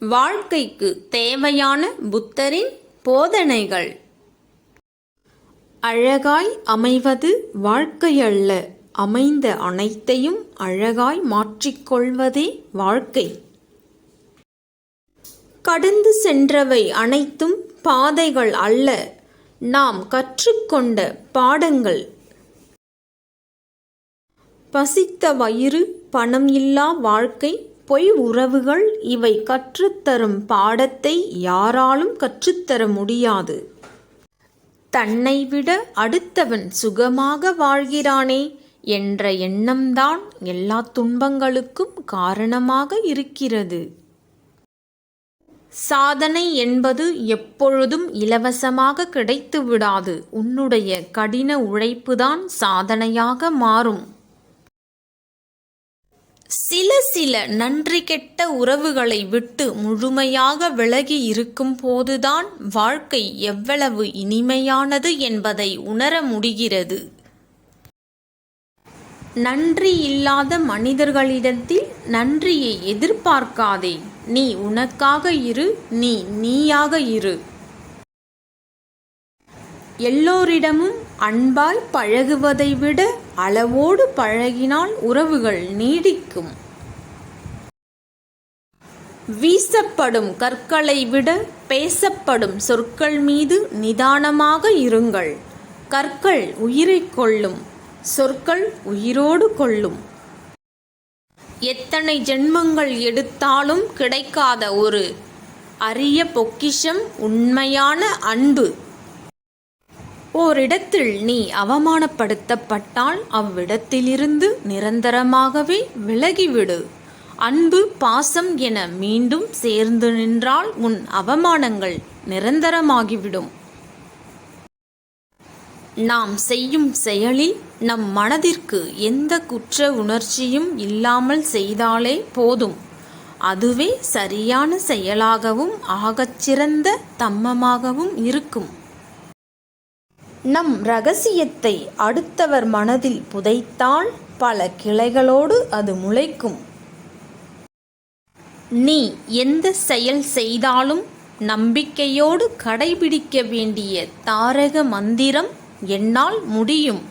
வாழ்க்கைக்கு தேவையான புத்தரின் போதனைகள். அழகாய் அமைவது வாழ்க்கையல்ல. அமைந்த அனைத்தையும் அழகாய் மாற்றிக்கொள்வதே வாழ்க்கை. கடந்து சென்றவை அனைத்தும் பாதைகள் அல்ல. நாம் கற்றுக்கொண்ட பாடங்கள். பசித்த வயிறு பணம் இல்லா வாழ்க்கை பொய் உறவுகள் இவை கற்றுத்தரும் பாடத்தை யாராலும் கற்றுத்தர முடியாது. தன்னை விட அடுத்தவன் சுகமாக வாழ்கிறானே என்ற எண்ணம்தான் எல்லா துன்பங்களுக்கும் காரணமாக இருக்கிறது. சாதனை என்பது எப்பொழுதும் இலவசமாக கிடைத்து விடாது உன்னுடைய கடின உழைப்புதான் சாதனையாக மாறும். சில சில நன்றி கெட்ட உறவுகளை விட்டு முழுமையாக விலகி இருக்கும் போதுதான் வாழ்க்கை எவ்வளவு இனிமையானது என்பதை உணர முடிகிறது. நன்றி இல்லாத மனிதர்களிடத்தில் நன்றியை எதிர்பார்க்காதே. நீ உனக்காக இரு நீ நீயாக இரு. எல்லோரிடமும் அன்பாய் பழகுவதை விட அளவோடு பழகினால் உறவுகள் நீடிக்கும். வீசப்படும் கற்களை விட பேசப்படும் சொற்கள் மீது நிதானமாக இருங்கள். கற்கள் உயிரை கொள்ளும் சொற்கள் உயிரோடு கொள்ளும். எத்தனை ஜென்மங்கள் எடுத்தாலும் கிடைக்காத ஒரு அரிய பொக்கிஷம் உண்மையான அன்பு. ஓரிடத்தில் நீ அவமானப்படுத்தப்பட்டால் அவ்விடத்திலிருந்து நிரந்தரமாகவே விலகிவிடு. அன்பு பாசம் என மீண்டும் சேர்ந்து நின்றால் உன் அவமானங்கள் நிரந்தரமாகிவிடும். நாம் செய்யும் செயலில் நம் மனதிற்கு எந்த குற்ற உணர்ச்சியும் இல்லாமல் செய்தாலே போதும். அதுவே சரியான செயலாகவும் ஆகச்சிறந்த தம்மமாகவும் இருக்கும். நம் ரகசியத்தை அடுத்தவர் மனதில் புதைத்தால் பல கிளைகளோடு அது முளைக்கும். நீ எந்த செயல் செய்தாலும் நம்பிக்கையோடு கடைபிடிக்க வேண்டிய தாரக மந்திரம் என்னால் முடியும்.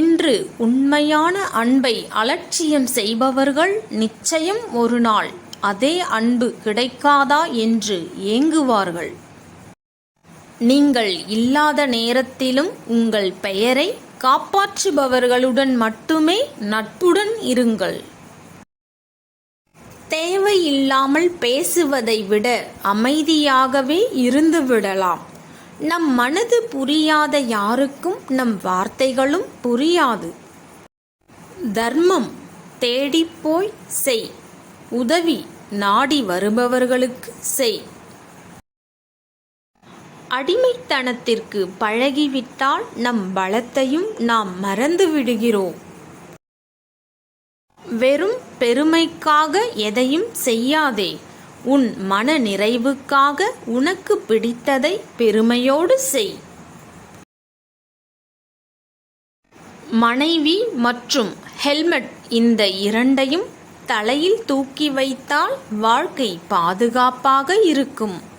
இன்று உண்மையான அன்பை அலட்சியம் செய்பவர்கள் நிச்சயம் ஒரு நாள் அதே அன்பு கிடைக்காதா என்று ஏங்குவார்கள். நீங்கள் இல்லாத நேரத்திலும் உங்கள் பெயரை காப்பாற்றுபவர்களுடன் மட்டுமே நட்புடன் இருங்கள். தேவையில்லாமல் பேசுவதை விட அமைதியாகவே இருந்துவிடலாம். நம் மனது புரியாத யாருக்கும் நம் வார்த்தைகளும் புரியாது. தர்மம் தேடிப்போய் செய். உதவி நாடி வருபவர்களுக்கு செய். அடிமைத்தனத்திற்கு பழகிவிட்டால் நம் பலத்தையும் நாம் மறந்து விடுகிறோம். வெறும் பெருமைக்காக எதையும் செய்யாதே. உன் மன நிறைவுக்காக உனக்கு பிடித்ததை பெருமையோடு செய். மனைவி மற்றும் ஹெல்மெட் இந்த இரண்டையும் தலையில் தூக்கி வைத்தால் வாழ்க்கை பாதுகாப்பாக இருக்கும்.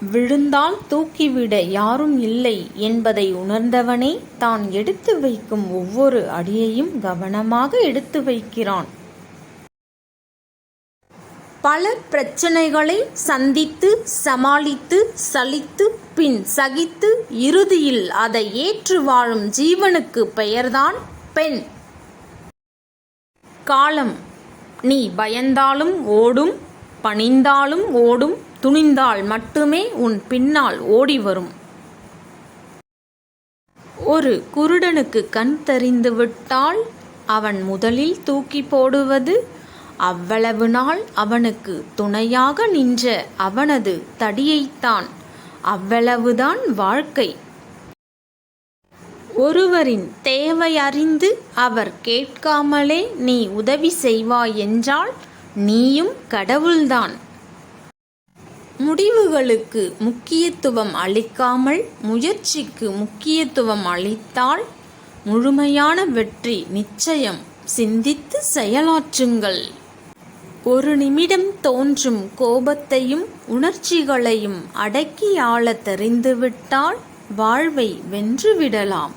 விழுந்தால் தூக்கிவிட யாரும் இல்லை என்பதை உணர்ந்தவனே தான் எடுத்து வைக்கும் ஒவ்வொரு அடியையும் கவனமாக எடுத்து வைக்கிறான். பல பிரச்சனைகளை சந்தித்து சமாளித்து சலித்து பின் சகித்து இறுதியில் அதை ஏற்று வாழும் ஜீவனுக்கு பெயர்தான் பெண். காலம். நீ பயந்தாலும் ஓடும் பணிந்தாலும் ஓடும் துணிந்தால் மட்டுமே உன் பின்னால் ஓடி வரும். ஒரு குருடனுக்கு கண் தெரிந்து விட்டால் அவன் முதலில் தூக்கி போடுவது அவ்வளவு நாள் அவனுக்கு துணையாக நின்ற அவனது தடியைத்தான். அவ்வளவுதான் வாழ்க்கை. ஒருவரின் தேவை அறிந்து அவர் கேட்காமலே நீ உதவி செய்வாய் என்றால் நீயும் கடவுள்தான். முடிவுகளுக்கு முக்கியத்துவம் அளிக்காமல் முயற்சிக்கு முக்கியத்துவம் அளித்தால் முழுமையான வெற்றி நிச்சயம். சிந்தித்து செயலாற்றுங்கள். ஒரு நிமிடம் தோன்றும் கோபத்தையும் உணர்ச்சிகளையும் அடக்கி ஆளத் தெரிந்துவிட்டால் வாழ்வை வென்றுவிடலாம்.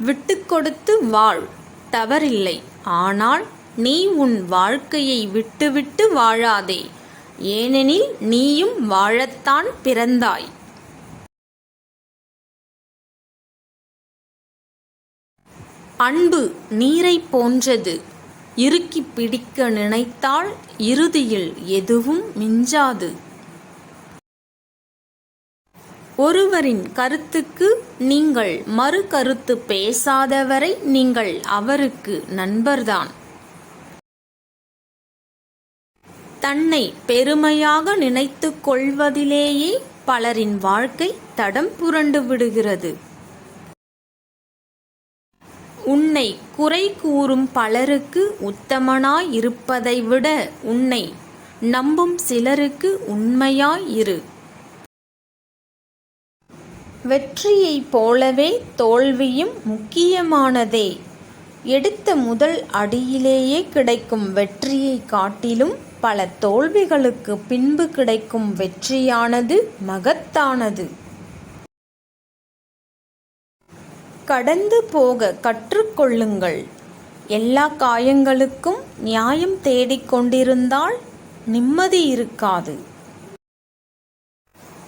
விட்டுக் கொடுத்து வாழ் தவறில்லை. ஆனால் நீ உன் வாழ்க்கையை விட்டுவிட்டு வாழாதே. ஏனெனில் நீயும் வாழத்தான் பிறந்தாய். அன்பு நீரைப் போன்றது. இறுக்கிப் பிடிக்க நினைத்தால் இறுதியில் எதுவும் மிஞ்சாது. ஒருவரின் கருத்துக்கு நீங்கள் மறு கருத்து பேசாதவரை நீங்கள் அவருக்கு நண்பர்தான். தன்னை பெருமையாக நினைத்து கொள்வதிலேயே பலரின் வாழ்க்கை தடம் புரண்டு விடுகிறது. உன்னை குறை கூறும் பலருக்கு உத்தமனாய் இருப்பதை விட உன்னை நம்பும் சிலருக்கு உண்மையாய் இரு வெற்றியைப் போலவே தோல்வியும் முக்கியமானதே. எடுத்த முதல் அடியிலேயே கிடைக்கும் வெற்றியைக் காட்டிலும் பல தோல்விகளுக்கு பின்பு கிடைக்கும் வெற்றியானது மகத்தானது. கடந்து போக கற்றுக்கொள்ளுங்கள் எல்லா காயங்களுக்கும் நியாயம் தேடிக் கொண்டிருந்தால் நிம்மதி இருக்காது.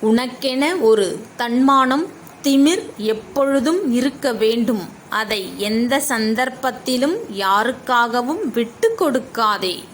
உனக்கென ஒரு தன்மானம் திமிர் எப்பொழுதும் இருக்க வேண்டும். அதை எந்த சந்தர்ப்பத்திலும் யாருக்காகவும் விட்டு கொடுக்காதே.